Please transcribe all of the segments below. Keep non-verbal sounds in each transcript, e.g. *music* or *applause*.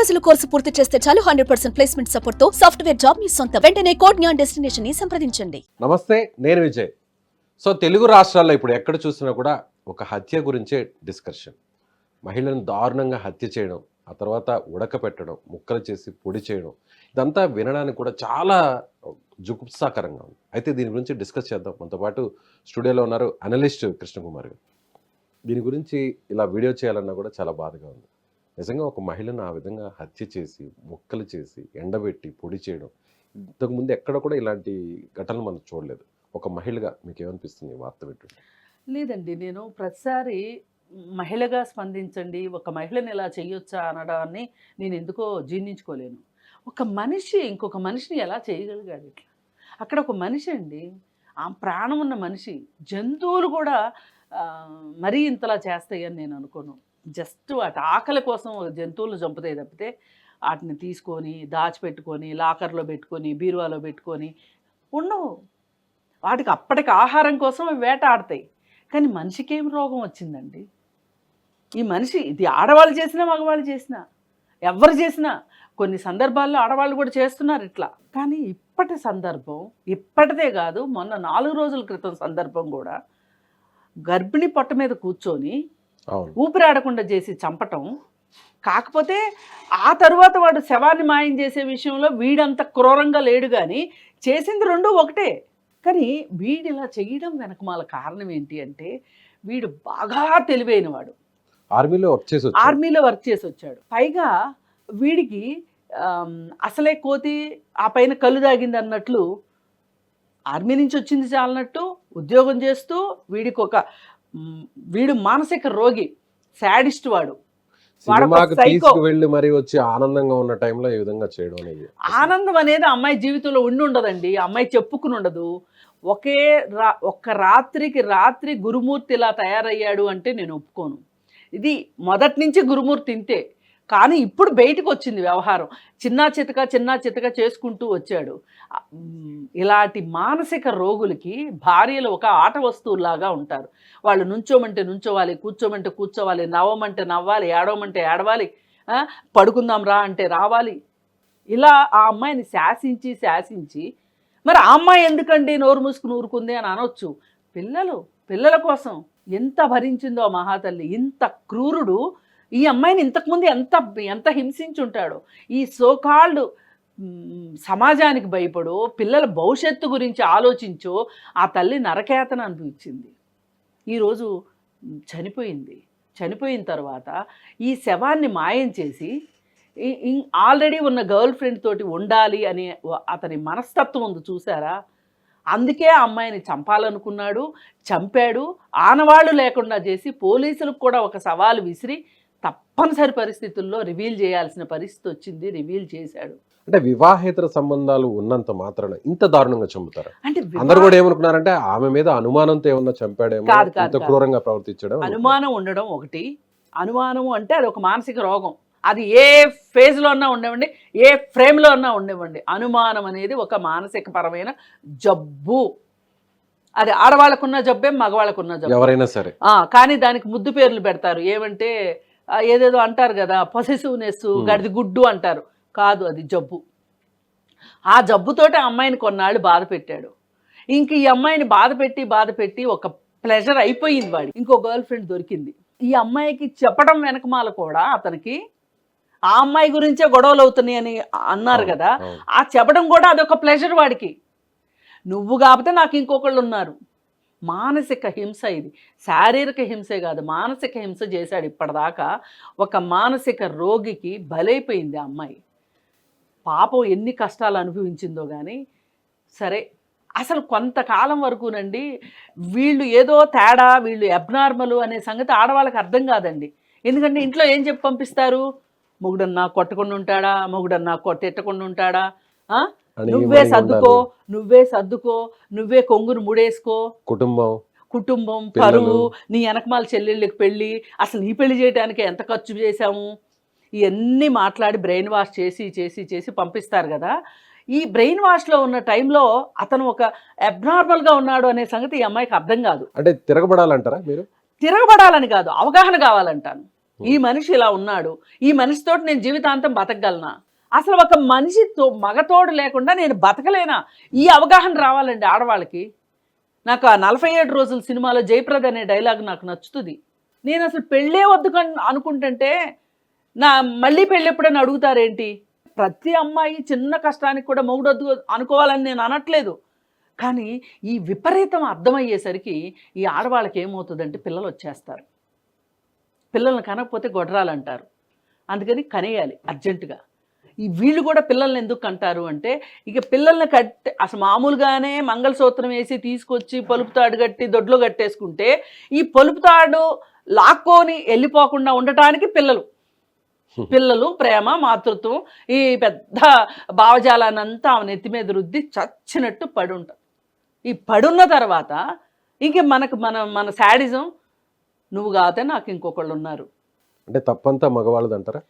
రోజుల కోర్సు పూర్తి చేస్తే చాలు హండ్రెడ్ పర్సెంట్ ప్లేస్మెంట్ సపోర్ట్తో సాఫ్ట్వేర్ జాబ్ మీ సొంత. వెంటనే కోడ్ న్యాన్ డెస్టినేషన్ని సంప్రదించండి. నమస్తే నేను విజయ్. సో తెలుగు రాష్ట్రాల్లో ఇప్పుడు ఎక్కడ చూసినా కూడా ఒక హత్య గురించే డిస్కషన్ మహిళను దారుణంగా హత్య చేయడం ఆ తర్వాత ఉడకపెట్టడం ముక్కలు చేసి పొడి చేయడం ఇదంతా వినడానికి కూడా చాలా జుగుప్సాకరంగా ఉంది. అయితే దీని గురించి డిస్కస్ చేద్దాం. మనతో పాటు స్టూడియోలో ఉన్నారు అనలిస్ట్ కృష్ణకుమార్ గారు. దీని గురించి ఇలా వీడియో చేయాలన్నా కూడా చాలా బాధగా ఉంది. నిజంగా ఒక మహిళను ఆ విధంగా హత్య చేసి ముక్కలు చేసి ఎండబెట్టి పొడి చేయడం. ఇంతకుముందు ఎక్కడ కూడా ఇలాంటి ఘటనలు మనం చూడలేదు. ఒక మహిళగా మీకు ఏమనిపిస్తుంది వార్త పెట్టి లేదండి. నేను ప్రతిసారి మహిళగా స్పందించండి ఒక మహిళని ఇలా చేయొచ్చా అనడాన్ని నేను ఎందుకో జీర్ణించుకోలేను. ఒక మనిషి ఇంకొక మనిషిని ఎలా చేయగలిగాడు ఇట్లా? అక్కడ ఒక మనిషి అండి ఆ ప్రాణం ఉన్న మనిషి జంతువులు కూడా మరీ ఇంతలా చేస్తాయని నేను అనుకోను. జస్ట్ వాటి ఆకలి కోసం జంతువులు జంతువులను చంపుతాయి తప్పితే వాటిని తీసుకొని దాచిపెట్టుకొని లాకర్లో పెట్టుకొని బీరువాలో పెట్టుకొని ఉండవు. వాటికి అప్పటికి ఆహారం కోసం వేట వేటాడతాయి. కానీ మనిషికి ఏం రోగం వచ్చిందండి? ఈ మనిషి ఇది ఆడవాళ్ళు చేసినా మగవాళ్ళు చేసినా ఎవరు చేసినా కొన్ని సందర్భాల్లో ఆడవాళ్ళు కూడా చేస్తున్నారు ఇట్లా. కానీ ఇప్పటి సందర్భం ఇప్పటిదే కాదు మొన్న నాలుగు రోజుల క్రితం సందర్భం కూడా గర్భిణి పొట్ట మీద కూర్చొని ఊపిరాడకుండా చేసి చంపటం. కాకపోతే ఆ తరువాత వాడు శవాన్ని మాయం చేసే విషయంలో వీడంత క్రూరంగా లేడు కానీ చేసింది రెండు ఒకటే. కానీ వీడు ఇలా చేయడం వెనకమాల కారణం ఏంటి అంటే వీడు బాగా తెలివైనవాడు ఆర్మీలో వర్క్ చేసి. ఆర్మీలో వర్క్ చేసి వచ్చాడు. పైగా వీడికి అసలే కోతి ఆ పైన కళ్ళు దాగింది అన్నట్లు ఆర్మీ నుంచి వచ్చింది చాలన్నట్టు ఉద్యోగం చేస్తూ వీడికి ఒక వీడు మానసిక రోగి శాడిస్ట్ వాడు. తీసుకువెళ్ళి మరి వచ్చి ఆనందంగా ఉన్న టైంలో ఈ విధంగా చేయడం అనేది ఆనందం అనేది అమ్మాయి జీవితంలో ఉండి ఉండదండి. అమ్మాయి చెప్పుకుని ఉండదు. ఒకే రా ఒక్క రాత్రికి రాత్రి గురుమూర్తి ఇలా తయారయ్యాడు అంటే నేను ఒప్పుకోను. ఇది మొదటి నుంచి గురుమూర్తి ఇంతే. కానీ ఇప్పుడు బయటకు వచ్చింది వ్యవహారం. చిన్నా చితక చిన్నా చితక చేసుకుంటూ వచ్చాడు. ఇలాంటి మానసిక రోగులకి భార్యలు ఒక ఆట వస్తువులాగా ఉంటారు. వాళ్ళు నుంచోమంటే నుంచోవాలి కూర్చోమంటే కూర్చోవాలి నవ్వమంటే నవ్వాలి ఏడవమంటే ఏడవాలి పడుకుందాం రా అంటే రావాలి. ఇలా ఆ అమ్మాయిని శాసించి శాసించి మరి ఆ అమ్మాయి ఎందుకండి నోరు మూసుకుని ఊరుకుంది అని అనొచ్చు. పిల్లలు పిల్లల కోసం ఎంత భరించిందో ఆ మహాతల్లి ఇంత క్రూరుడు ఈ అమ్మాయిని ఇంతకుముందు ఎంత ఎంత హింసించి ఉంటాడో ఈ సోకాల్డ్ సమాజానికి భయపడో పిల్లల భవిష్యత్తు గురించి ఆలోచించో ఆ తల్లి నరకేతన అనిపించింది. ఈరోజు చనిపోయింది. చనిపోయిన తర్వాత ఈ శవాన్ని మాయం చేసి ఆల్రెడీ ఉన్న గర్ల్ ఫ్రెండ్ తోటి ఉండాలి అనే అతని మనస్తత్వం ఉంది చూసారా? అందుకే ఆ అమ్మాయిని చంపాలనుకున్నాడు చంపాడు ఆనవాళ్ళు లేకుండా చేసి పోలీసులకు కూడా ఒక సవాలు విసిరి తప్పనిసరి పరిస్థితుల్లో రివీల్ చేయాల్సిన పరిస్థితి వచ్చింది రివీల్ చేశాడు. అంటే వివాహేతర సంబంధాలు ఉన్నంత మాత్రాన ఇంత దారుణంగా చంపుతారు? అంటే అందరు కూడా ఏమనుకున్నారంటే ఆమె మీద అనుమానంతో ఏమన్నా చంపాడేమో కాదు. క్రూరంగా ప్రవర్తించడం అనుమానం ఉండడం ఒకటి. అనుమానం అంటే అది ఒక మానసిక రోగం. అది ఏ ఫేజ్లో అన్నా ఉండేవండి ఏ ఫ్రేమ్లో అన్నా ఉండేవండి అనుమానం అనేది ఒక మానసిక పరమైన జబ్బు. అది ఆడవాళ్ళకున్న జబ్బే మగవాళ్ళకున్న జబ్బు. ఎవరైనా సరే. కానీ దానికి ముద్దు పేర్లు పెడతారు. ఏమంటే ఏదేదో అంటారు కదా పొసెసివ్నెస్ Hmm. గడిది గుడ్డు అంటారు. కాదు అది జబ్బు. ఆ జబ్బుతోటి అమ్మాయిని కొన్నాళ్ళు బాధ పెట్టాడు. ఇంక ఈ అమ్మాయిని బాధ పెట్టి బాధ పెట్టి ఒక ప్లెజర్ అయిపోయింది వాడి ఇంకో గర్ల్ ఫ్రెండ్ దొరికింది. ఈ అమ్మాయికి చెప్పడం వెనకమాల కూడా అతనికి ఆ అమ్మాయి గురించే గొడవలు అవుతున్నాయి అని అన్నారు కదా. ఆ చెప్పడం కూడా అదొక ప్లెజర్ వాడికి. నువ్వు కాకపోతే నాకు ఇంకొకళ్ళు ఉన్నారు. మానసిక హింస ఇది. శారీరక హింసే కాదు మానసిక హింస చేశాడు ఇప్పటిదాకా. ఒక మానసిక రోగికి బలైపోయింది ఆ అమ్మాయి. పాపం ఎన్ని కష్టాలు అనుభవించిందో కానీ సరే అసలు కొంతకాలం వరకునండి వీళ్ళు ఏదో తేడా వీళ్ళు అబ్నార్మల్ అనే సంగతి ఆడవాళ్ళకి అర్థం కాదండి. ఎందుకంటే ఇంట్లో ఏం చెప్పి పంపిస్తారు? మొగుడన్నా కొట్టకుండా ఉంటాడా? మొగుడన్నా కొట్టెట్టకుండా ఉంటాడా? నువ్వే సర్దుకో. నువ్వే సర్దుకో నువ్వే కొంగును ముడేసుకో. కుటుంబం కుటుంబం. పరువు నీ వెనకమాల చెల్లెళ్ళకి పెళ్ళి అసలు నీ పెళ్ళి చేయడానికి ఎంత ఖర్చు చేశాము? ఇవన్నీ మాట్లాడి బ్రెయిన్ వాష్ చేసి చేసి చేసి పంపిస్తారు కదా. ఈ బ్రెయిన్ వాష్లో ఉన్న టైంలో అతను ఒక అబ్నార్మల్గా ఉన్నాడు అనే సంగతి ఈ అమ్మాయికి అర్థం కాదు. అంటే తిరగబడాలంటారా మీరు? తిరగబడాలని కాదు అవగాహన కావాలంటాను. ఈ మనిషి ఇలా ఉన్నాడు. ఈ మనిషితోటి నేను జీవితాంతం బతకగలనా? అసలు ఒక మనిషితో మగతోడు లేకుండా నేను బతకలేనా? ఈ అవగాహన రావాలండి ఆడవాళ్ళకి. నాకు ఆ నలభై ఏడు రోజుల సినిమాలో జయప్రద అనే డైలాగ్ నాకు నచ్చుతుంది. నేను అసలు పెళ్ళే వద్దు కన్- అనుకుంటుంటే నా మళ్ళీ పెళ్ళి ఎప్పుడైనా అడుగుతారేంటి? ప్రతి అమ్మాయి చిన్న కష్టానికి కూడా మొగుడొద్దు అనుకోవాలని నేను అనట్లేదు. కానీ ఈ విపరీతం అర్థమయ్యేసరికి ఈ ఆడవాళ్ళకి ఏమవుతుందంటే పిల్లలు వచ్చేస్తారు. పిల్లల్ని కనకపోతే గొడ్రాలు అంటారు అందుకని కనేయాలి అర్జెంటుగా. ఈ వీళ్ళు కూడా పిల్లల్ని ఎందుకు అంటారు అంటే ఇక పిల్లల్ని కట్టి అసలు మామూలుగానే మంగళసూత్రం వేసి తీసుకొచ్చి పలుపు తాడు కట్టి దొడ్లో కట్టేసుకుంటే ఈ పలుపు తాడు లాక్కొని వెళ్ళిపోకుండా ఉండటానికి పిల్లలు. పిల్లలు ప్రేమ మాతృత్వం ఈ పెద్ద భావజాలానంతా ఆమె నెత్తి మీద రుద్ది చచ్చినట్టు పడి ఉంటారు ఈ పడున్న తర్వాత ఇంక మనకు మన మన శాడిజం నువ్వు కాతే నాకు ఇంకొకళ్ళు ఉన్నారు. అంటే తప్పంతా మగవాళ్ళది అంటారా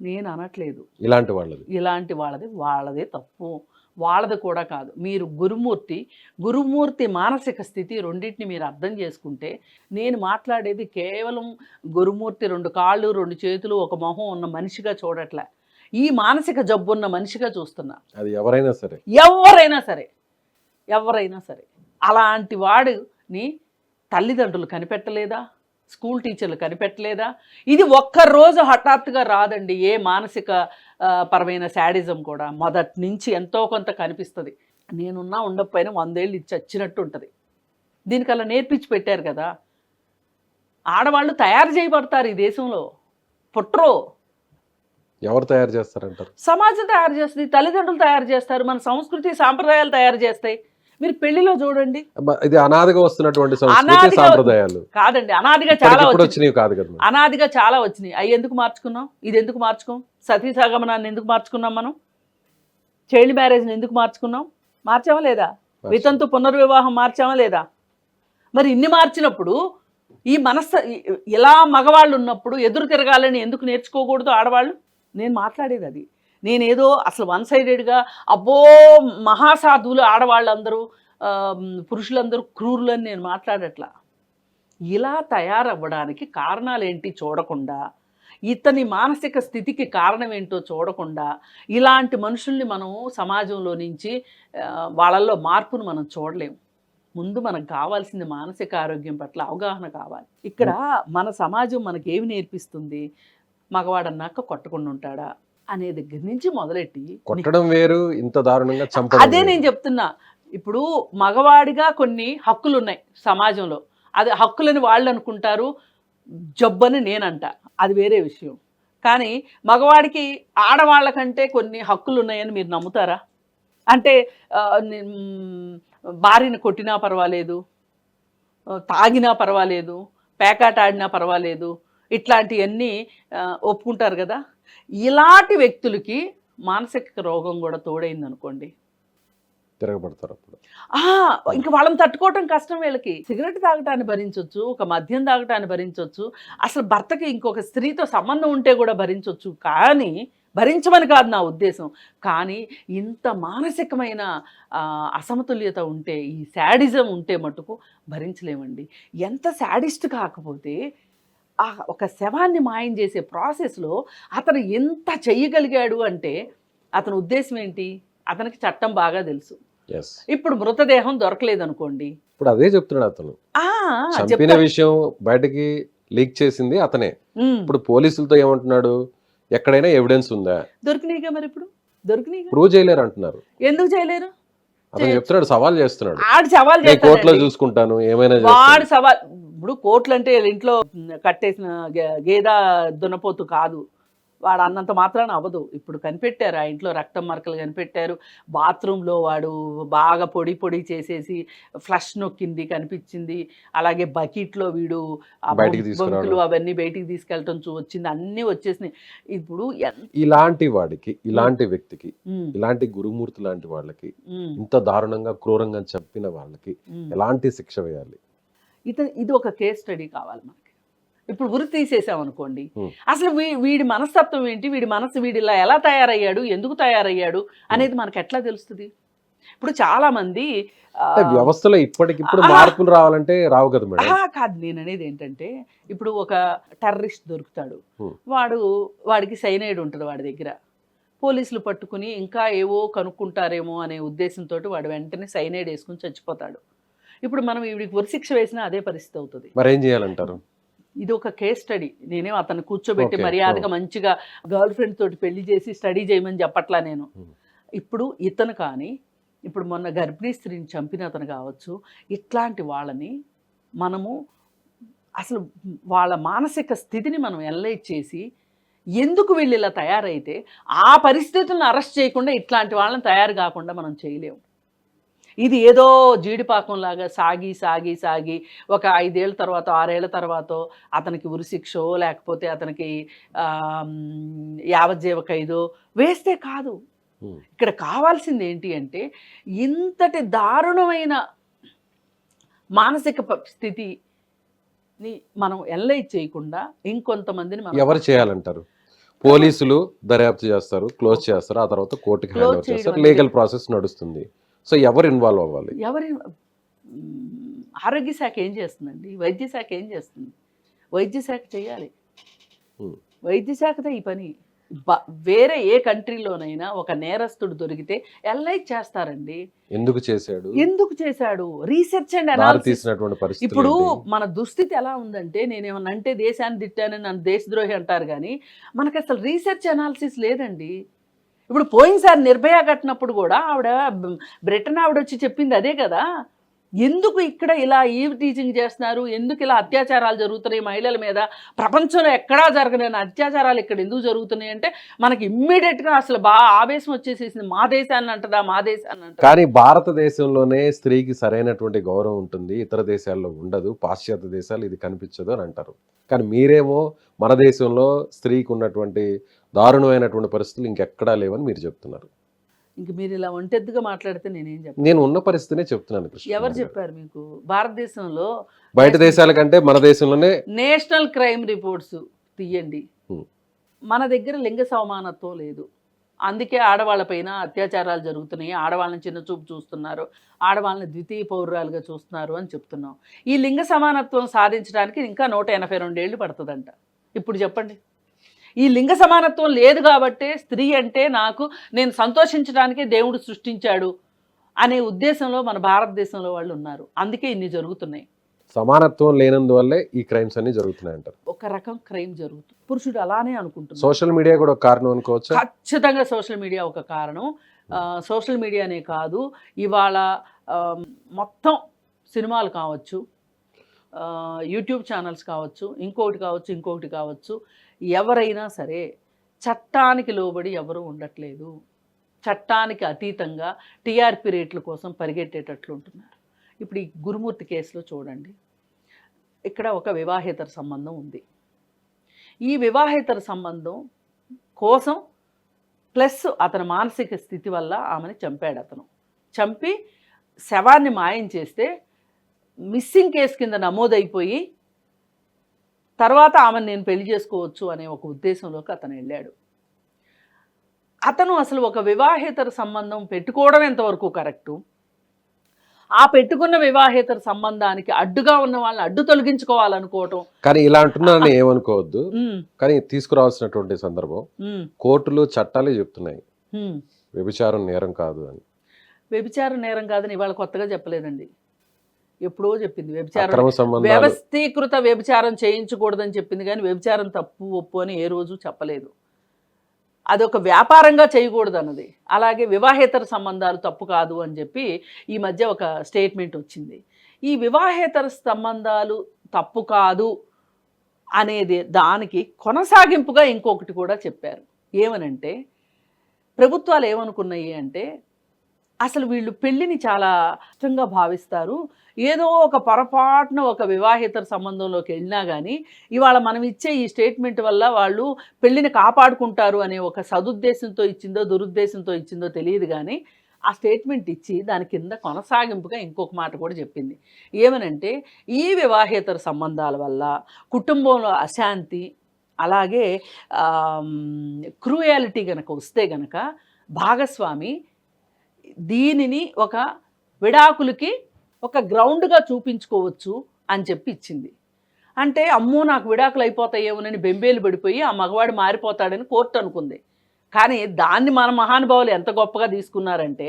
నేను అనట్లేదు ఇలాంటి వాళ్ళది. ఇలాంటి వాళ్ళది వాళ్ళదే తప్పు. వాళ్ళది కూడా కాదు. మీరు గురుమూర్తి గురుమూర్తి మానసిక స్థితి రెండింటిని మీరు అర్థం చేసుకుంటే నేను మాట్లాడేది కేవలం గురుమూర్తి రెండు కాళ్ళు రెండు చేతులు ఒక మొహం ఉన్న మనిషిగా చూడట్లే. ఈ మానసిక జబ్బు ఉన్న మనిషిగా చూస్తున్నా. అది ఎవరైనా సరే. ఎవరైనా సరే. ఎవరైనా సరే. అలాంటి వాడిని తల్లిదండ్రులు కనిపెట్టలేదా? స్కూల్ టీచర్లు కనిపెట్టలేదా? ఇది ఒక్క రోజు హఠాత్తుగా రాదండి ఏ మానసిక పరమైన శాడిజం కూడా. మొదటి నుంచి ఎంతో కొంత కనిపిస్తుంది. నేనున్నా ఉండకపోయినా వందేళ్ళు ఇది చచ్చినట్టు ఉంటుంది. దీనికి అలా నేర్పించి పెట్టారు కదా. ఆడవాళ్ళు తయారు చేయబడతారు ఈ దేశంలో. పుట్రో. ఎవరు తయారు చేస్తారంటారు? సమాజం తయారు చేస్తుంది తల్లిదండ్రులు తయారు చేస్తారు మన సంస్కృతి సాంప్రదాయాలు తయారు చేస్తాయి. మీరు పెళ్ళిలో చూడండి. ఇది అనాదిగా వస్తున్నటువంటి సాంప్రదాయాలు. కాదండి అనాదిగా చాలా వచ్చినాయి కాదు కదా. అనాదిగా చాలా వచ్చినాయి. అవి ఎందుకు మార్చుకున్నాం? ఇది ఎందుకు మార్చుకోం? సతీ సగమనాన్ని ఎందుకు మార్చుకున్నాం మనం? చైల్డ్ మ్యారేజ్ని ఎందుకు మార్చుకున్నాం? మార్చామా లేదా? వితంతు పునర్వివాహం మార్చామా లేదా? మరి ఇన్ని మార్చినప్పుడు ఈ మనస్సు ఇలా మగవాళ్ళు ఉన్నప్పుడు ఎదురు తిరగాలని ఎందుకు నేర్చుకోకూడదు ఆడవాళ్ళు? నేను మాట్లాడేది అది. నేనేదో అసలు వన్ సైడెడ్గా అబ్బో మహాసాధువులు ఆడవాళ్ళందరూ పురుషులందరూ క్రూరులని నేను మాట్లాడట్లా. ఇలా తయారవ్వడానికి కారణాలు ఏంటి చూడకుండా ఇతని మానసిక స్థితికి కారణం ఏంటో చూడకుండా ఇలాంటి మనుషుల్ని మనం సమాజంలో నుంచి వాళ్ళల్లో మార్పును మనం చూడలేము ముందు మనకు కావాల్సింది మానసిక ఆరోగ్యం పట్ల అవగాహన కావాలి. ఇక్కడ మన సమాజం మనకి ఏమి నేర్పిస్తుంది? మగవాడన్నాక కొట్టకుండా ఉంటాడా? అనే దగ్గర నుంచి మొదలెట్టి కొట్టడం వేరు ఇంత దారుణంగా చంపడం అదే. నేను చెప్తున్నా. ఇప్పుడు మగవాడిగా కొన్ని హక్కులు ఉన్నాయి సమాజంలో. అది హక్కులని వాళ్ళు అనుకుంటారు జబ్బని నేనంట. అది వేరే విషయం. కానీ మగవాడికి ఆడవాళ్ళకంటే కొన్ని హక్కులు ఉన్నాయని మీరు నమ్ముతారా? అంటే భార్యని కొట్టినా పర్వాలేదు తాగినా పర్వాలేదు పేకాట ఆడినా పర్వాలేదు ఇట్లాంటివన్నీ ఒప్పుకుంటారు కదా. ఇలాంటి వ్యక్తులకి మానసిక రోగం కూడా తోడైంది అనుకోండి తిరగబడతారు అప్పుడు. ఇంక వాళ్ళని తట్టుకోవటం కష్టం వీళ్ళకి. సిగరెట్ తాగటాన్ని భరించవచ్చు ఒక మద్యం తాగటాన్ని భరించవచ్చు అసలు భర్తకి ఇంకొక స్త్రీతో సంబంధం ఉంటే కూడా భరించవచ్చు కానీ భరించమని కాదు నా ఉద్దేశం. కానీ ఇంత మానసికమైన అసమతుల్యత ఉంటే ఈ శాడిజం ఉంటే మటుకు భరించలేమండి. ఎంత శాడిస్ట్ కాకపోతే ఆ ఒక శవాన్ని మాయం చేసే ప్రాసెస్లో అతను ఎంత చెయ్యగలిగాడు అంటే అతని ఉద్దేశం ఏంటి? అతనికి చట్టం బాగా తెలుసు. ఇప్పుడు మృతదేహం దొరకలేదు అనుకోండి ఇప్పుడు అదే చెప్తున్నాడు అతను. చెప్తా. విషయం బయటకి లీక్ చేసింది అతనే. ఇప్పుడు పోలీసులతో ఏమంటున్నాడు? ఎక్కడైనా ఎవిడెన్స్ ఉందా? దొరికినాయిగా మరి ఇప్పుడు? దొరికినాయిగా? ప్రూవ్ చేయలేరు అంటున్నారు. ఎందుకు చేయలేరు? అతను. చెప్తున్నాడు సవాల్ చేస్తున్నాడు. ఆడు సవాల్ కోర్టులో. చూసుకుంటాను ఏమైనా వాడు. సవాల్ ఇప్పుడు కోట్లు అంటే ఇంట్లో కట్టేసిన గేద దున్నపోతు కాదు. వాడు అన్నంత మాత్రాన అవ్వదు. ఇప్పుడు కనిపెట్టారు. ఆ ఇంట్లో రక్తం మరకలు కనిపెట్టారు. బాత్రూంలో వాడు బాగా పొడి పొడి చేసేసి ఫ్లష్ నొక్కింది కనిపించింది. అలాగే బకెట్లో వీడు. బొంకులు అవన్నీ బయటికి తీసుకెళ్ళటం వచ్చింది. అన్నీ వచ్చేసినాయి. ఇప్పుడు ఇలాంటి వాడికి ఇలాంటి వ్యక్తికి ఇలాంటి గురుమూర్తి లాంటి వాళ్ళకి ఇంత దారుణంగా క్రూరంగా చంపిన వాళ్ళకి. ఎలాంటి శిక్ష వేయాలి? ఇత ఇది ఒక కేస్ స్టడీ కావాలి మనకి. ఇప్పుడు ఉరి తీసేసాం అనుకోండి Hmm. అసలు వీ వీడి మనస్తత్వం ఏంటి? వీడి మనసు వీడి ఇలా ఎలా తయారయ్యాడు? ఎందుకు తయారయ్యాడు? అనేది మనకు ఎట్లా తెలుస్తుంది? ఇప్పుడు చాలా మంది వ్యవస్థలో ఇప్పటికిప్పుడు. మార్పులు రావాలంటే రావు కదా మేడం. కాదు నేను అనేది ఏంటంటే ఇప్పుడు ఒక టెర్రరిస్ట్ దొరుకుతాడు. వాడు వాడికి సైనైడ్ ఉంటుంది వాడి దగ్గర. పోలీసులు పట్టుకుని ఇంకా ఏవో కనుక్కుంటారేమో అనే ఉద్దేశంతో వాడు వెంటనే సైనైడ్ వేసుకుని చచ్చిపోతాడు. ఇప్పుడు మనం వీడికి ఉరిశిక్ష వేసినా అదే పరిస్థితి అవుతుంది. మరి ఏం చేయాలంటారు? ఇది ఒక కేస్ స్టడీ నేనేం అతను కూర్చోబెట్టి మర్యాదగా మంచిగా గర్ల్ ఫ్రెండ్ తోటి పెళ్ళి చేసి స్టడీ చేయమని చెప్పట్లా నేను. ఇప్పుడు ఇతను కానీ ఇప్పుడు మొన్న గర్భిణీ స్త్రీని చంపిన అతను కావచ్చు ఇట్లాంటి వాళ్ళని మనము అసలు వాళ్ళ మానసిక స్థితిని మనం ఎనలైజ్ చేసి ఎందుకు వీళ్ళు ఇలా తయారైతే ఆ పరిస్థితులను అరెస్ట్ చేయకుండా ఇట్లాంటి వాళ్ళని తయారు కాకుండా మనం చేయలేము. ఇది ఏదో జీడిపాకం లాగా సాగి సాగి సాగి ఒక ఐదేళ్ళ తర్వాత ఆరేళ్ళ తర్వాత అతనికి ఉరిశిక్షో లేకపోతే అతనికి యావజ్జీవ ఖైదో వేస్తే కాదు. ఇక్కడ కావాల్సింది ఏంటి అంటే ఇంతటి దారుణమైన మానసిక స్థితిని మనం ఎనలైజ్ చేయకుండా ఇంకొంతమందిని మనం ఎవరు చేయాలంటారు? పోలీసులు దర్యాప్తు చేస్తారు క్లోజ్ చేస్తారు ఆ తర్వాత కోర్టుకి హ్యాండ్ చేస్తారు లీగల్ ప్రాసెస్ నడుస్తుంది. సో ఎవరు ఇన్వాల్వ్ అవ్వాలి? ఎవరి ఆరోగ్య శాఖ ఏం చేస్తుందండి? వైద్య శాఖ ఏం చేస్తుంది? వైద్య శాఖ చేయాలి. Hmm. వైద్య శాఖతో ఈ పని. వేరే ఏ కంట్రీలోనైనా ఒక నేరస్తుడు దొరికితే ఎల్ఐ చేస్తారండి. ఎందుకు చేశాడు? ఎందుకు చేశాడు? Research and analysis. ఇప్పుడు మన దుస్థితి ఎలా ఉందంటే నేనేమన్నా అంటే దేశాన్ని తిట్టానని నన్ను దేశద్రోహి అంటారు కానీ మనకు అసలు రీసెర్చ్ అనాలిసిస్ లేదండి. ఇప్పుడు పోయినసారి నిర్భయ కట్టినప్పుడు కూడా ఆవిడ బ్రిటన్ ఆవిడ వచ్చి చెప్పింది అదే కదా. ఎందుకు ఇక్కడ ఇలా ఈవ్ టీచింగ్ చేస్తున్నారు? ఎందుకు ఇలా అత్యాచారాలు జరుగుతున్నాయి మహిళల మీద? ప్రపంచంలో ఎక్కడా జరగలేని అత్యాచారాలు ఇక్కడ ఎందుకు జరుగుతున్నాయి అంటే మనకి ఇమ్మీడియట్గా అసలు బాగా ఆవేశం వచ్చేసేసింది మా దేశాన్ని అంటదా మా దేశాన్ని అంట కానీ భారతదేశంలోనే స్త్రీకి సరైనటువంటి గౌరవం ఉంటుంది ఇతర దేశాల్లో ఉండదు పాశ్చాత్య దేశాలు ఇది కనిపించదు అని అంటారు. కానీ మీరేమో మన దేశంలో స్త్రీకి ఉన్నటువంటి దారుణమైనటువంటి పరిస్థితులు ఇంకెక్కడా లేవని మీరు చెప్తున్నారు. ఇంక మీరు ఇలా ఒంటెద్దుగా మాట్లాడితే నేనేం చెప్పను. నేను ఉన్న పరిస్థితినే చెప్తున్నాను కృష్ణ. ఎవరు చెప్పారు మీకు? భారతదేశంలో బయట దేశాల కంటే మన దేశంలోనే నేషనల్ క్రైమ్ రిపోర్ట్స్ తీయండి. మన దగ్గర లింగ సమానత్వం లేదు. అందుకే ఆడవాళ్ళపైన అత్యాచారాలు జరుగుతున్నాయి. ఆడవాళ్ళని చిన్న చూపు చూస్తున్నారు. ఆడవాళ్ళని ద్వితీయ పౌరురాలుగా చూస్తున్నారు అని చెప్తున్నాం. ఈ లింగ సమానత్వం సాధించడానికి ఇంకా నూట ఎనభై రెండేళ్ళు పడుతుందంట. ఇప్పుడు చెప్పండి. ఈ లింగ సమానత్వం లేదు కాబట్టే స్త్రీ అంటే నాకు నేను సంతోషించడానికే దేవుడు సృష్టించాడు అనే ఉద్దేశంలో మన భారతదేశంలో వాళ్ళు ఉన్నారు. అందుకే ఇన్ని జరుగుతున్నాయి. సమానత్వం లేనందువల్లే ఈ క్రైమ్స్ అన్ని జరుగుతున్నాయి అంటారు ఒక రకం క్రైమ్ జరుగుతుంది పురుషుడు అలానే అనుకుంటున్నాడు. సోషల్ మీడియా కూడా ఒక కారణం అనుకోవచ్చా? ఖచ్చితంగా సోషల్ మీడియా ఒక కారణం. సోషల్ మీడియానే కాదు. ఇవాళ మొత్తం సినిమాలు కావచ్చు యూట్యూబ్ ఛానల్స్ కావచ్చు ఇంకొకటి కావచ్చు ఇంకొకటి కావచ్చు. ఎవరైనా సరే చట్టానికి లోబడి ఎవరు ఉండట్లేదు. చట్టానికి అతీతంగా టీఆర్పీ రేట్ల కోసం పరిగెట్టేటట్లు ఉంటున్నారు. ఇప్పుడు ఈ గురుమూర్తి కేసులో చూడండి. ఇక్కడ ఒక వివాహేతర సంబంధం ఉంది. ఈ వివాహేతర సంబంధం కోసం ప్లస్ అతని మానసిక స్థితి వల్ల ఆమెని చంపాడు అతను. చంపి శవాన్ని మాయం చేస్తే మిస్సింగ్ కేసు కింద నమోదైపోయి తర్వాత ఆమెను నేను పెళ్ళి చేసుకోవచ్చు అనే ఒక ఉద్దేశంలోకి అతను వెళ్ళాడు. అతను అసలు ఒక వివాహేతర సంబంధం పెట్టుకోవడం ఎంతవరకు కరెక్టు? ఆ పెట్టుకున్న వివాహేతర సంబంధానికి అడ్డుగా ఉన్న వాళ్ళని అడ్డు తొలగించుకోవాలనుకోవటం. కానీ ఇలా అంటున్నారని ఏమనుకోవద్దు. కానీ తీసుకురావాల్సినటువంటి సందర్భం కోర్టులు చట్టాలే చెప్తున్నాయి. వ్యభిచారం నేరం కాదు అని. వ్యభిచారం నేరం కాదని ఇవాళ కొత్తగా చెప్పలేదండి. ఎప్పుడో చెప్పింది వ్యభిచారం వ్యవస్థీకృత వ్యభిచారం చేయించకూడదని చెప్పింది కానీ వ్యభిచారం తప్పు ఒప్పు అని ఏ రోజు చెప్పలేదు. అదొక వ్యాపారంగా చేయకూడదు అన్నది అలాగే వివాహేతర సంబంధాలు తప్పు కాదు అని చెప్పి ఈ మధ్య ఒక స్టేట్మెంట్ వచ్చింది. ఈ వివాహేతర సంబంధాలు తప్పు కాదు అనేది దానికి కొనసాగింపుగా ఇంకొకటి కూడా చెప్పారు. ఏమనంటే ప్రభుత్వాలు ఏమనుకున్నాయి అంటే అసలు వీళ్ళు పెళ్ళిని చాలా ఇష్టంగా భావిస్తారు. ఏదో ఒక పొరపాటున ఒక వివాహేతర సంబంధంలోకి వెళ్ళినా కానీ ఇవాళ మనం ఇచ్చే ఈ స్టేట్మెంట్ వల్ల వాళ్ళు పెళ్ళిని కాపాడుకుంటారు అనే ఒక సదుద్దేశంతో ఇచ్చిందో దురుద్దేశంతో ఇచ్చిందో తెలియదు కానీ ఆ స్టేట్మెంట్ ఇచ్చి దాని కింద కొనసాగింపుగా ఇంకొక మాట కూడా చెప్పింది. ఏమనంటే ఈ వివాహేతర సంబంధాల వల్ల కుటుంబంలో అశాంతి అలాగే క్రూయాలిటీ గనక వస్తే గనక భాగస్వామి దీనిని ఒక విడాకులకి ఒక గ్రౌండ్గా చూపించుకోవచ్చు అని చెప్పి ఇచ్చింది. అంటే అమ్మో నాకు విడాకులు అయిపోతాయేమోనని బెంబేలు పడిపోయి ఆ మగవాడు మారిపోతాడని కోర్టు అనుకుంది. కానీ దాన్ని మన మహానుభావులు ఎంత గొప్పగా తీసుకున్నారంటే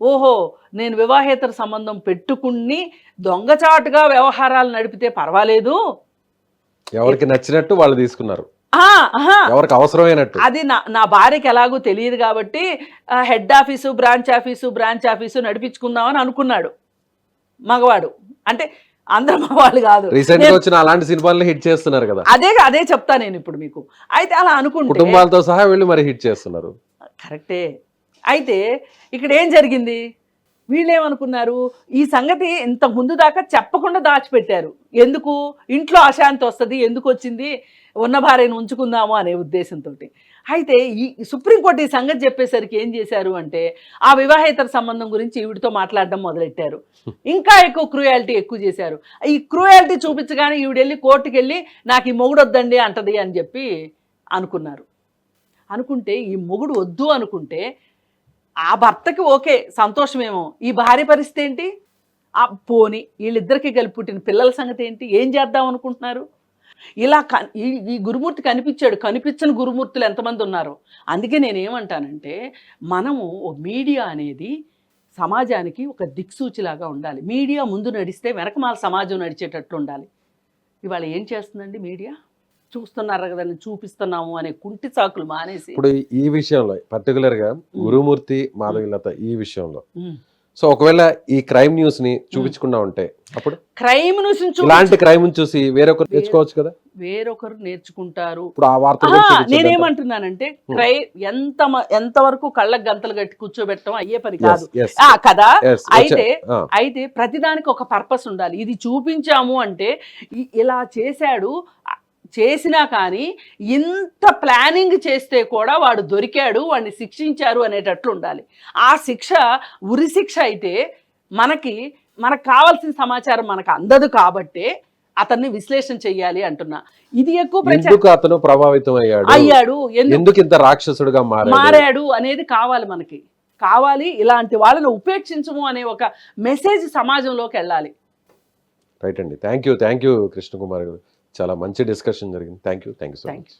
ఓహో నేను వివాహేతర సంబంధం పెట్టుకుని దొంగచాటుగా వ్యవహారాలు నడిపితే పర్వాలేదు. ఎవరికి నచ్చినట్టు వాళ్ళు తీసుకున్నారు. ఎవరికి అవసరమైనట్టు. అది నా నా భార్యకి ఎలాగో తెలియదు కాబట్టి head office branch office branch office నడిపించుకుందామని అనుకున్నాడు. మగవాడు. అంటే అందరు *laughs* మగవాళ్ళు కాదు. రీసెంట్గా వచ్చిన అలాంటి సినిమాలను హిట్ చేస్తున్నారు కదా. అదే అదే చెప్తా నేను ఇప్పుడు మీకు. అయితే అలా అనుకుంటే కుటుంబాలతో సహా వెళ్ళి మరి హిట్ చేస్తున్నారు. కరెక్టే. అయితే ఇక్కడ ఏం జరిగింది? వీళ్ళేమనుకున్నారు? ఈ సంగతి ఇంత ముందు దాకా చెప్పకుండా దాచిపెట్టారు. ఎందుకు? ఇంట్లో అశాంతి వస్తుంది. ఎందుకు వచ్చింది? ఉన్న భార్యను ఉంచుకుందాము అనే ఉద్దేశంతో అయితే ఈ సుప్రీంకోర్టు ఈ సంగతి చెప్పేసరికి ఏం చేశారు అంటే ఆ వివాహేతర సంబంధం గురించి ఈవిడితో మాట్లాడడం మొదలెట్టారు. ఇంకా ఎక్కువ క్రూయాలిటీ ఎక్కువ చేశారు. ఈ క్రూయాలిటీ చూపించగానే ఈవిడ వెళ్ళి కోర్టుకి వెళ్ళి నాకు ఈ మొగుడు వద్దండి అంటది అని చెప్పి అనుకున్నారు. అనుకుంటే ఈ మొగుడు వద్దు అనుకుంటే ఆ భర్తకి ఓకే సంతోషమేమో. ఈ భార్య పరిస్థితి ఏంటి? ఆ పోని వీళ్ళిద్దరికి కలిపి పుట్టిన పిల్లల సంగతి ఏంటి? ఏం చేద్దాం అనుకుంటున్నారు? ఇలా క ఈ గురుమూర్తి కనిపించాడు. కనిపించని గురుమూర్తులు ఎంతమంది ఉన్నారు? అందుకే నేను ఏమంటానంటే మనము మీడియా అనేది సమాజానికి ఒక దిక్సూచిలాగా ఉండాలి. మీడియా ముందు నడిస్తే వెనకమాల సమాజం నడిచేటట్లు ఉండాలి. ఇవాళ ఏం చేస్తుందండి మీడియా? చూస్తున్నారు కదండి చూపిస్తున్నాము అనే కుంటి చాకులు మానేసి. ఇప్పుడు ఈ విషయంలో పర్టికులర్గా గురుమూర్తి మాధవిలత ఈ విషయంలో. సో ఒకవేళ ఈ క్రైమ్ న్యూస్ని చూపించకుండా ఉంటే అప్పుడు? క్రైమ్ నుంచి ఇలాంటి క్రైమ్ చూసి వేరొకరు తెచ్చుకోవచ్చు కదా? వేరొకరు నేర్చుకుంటారు. ఇప్పుడు ఆ చూపించొద్దంటారా? నేనేమంటున్నానంటే క్రై ఎంత మ- ఎంతవరకు కళ్ళకు గంతలు కట్టి కూర్చోబెట్టడం అయ్యే పని కాదు. కదా? అయితే అయితే ప్రతిదానికి ఒక పర్పస్ ఉండాలి. ఇది చూపించాము అంటే ఇలా చేశాడు చేసినా కానీ ఇంత ప్లానింగ్ చేస్తే కూడా వాడు దొరికాడు వాడిని శిక్షించారు అనేటట్లు ఉండాలి. ఆ శిక్ష ఉరి శిక్ష అయితే మనకి మనకు కావాల్సిన సమాచారం మనకు అందదు కాబట్టే అతన్ని విశ్లేషణ చెయ్యాలి అంటున్నా. ఇది ఎక్కువ అతను ప్రభావితం అయ్యాడు? అయ్యాడు? ఎందుకు? ఇంత రాక్షసుడిగా మారాడు? మారాడు అనేది కావాలి మనకి. కావాలి ఇలాంటి వాళ్ళని ఉపేక్షించము అనే ఒక మెసేజ్ సమాజంలోకి వెళ్ళాలి. రైట్ అండి. Thank you thank you Krishnakumar గారు. చాలా మంచి డిస్కషన్ జరిగింది. Thank you thank you so much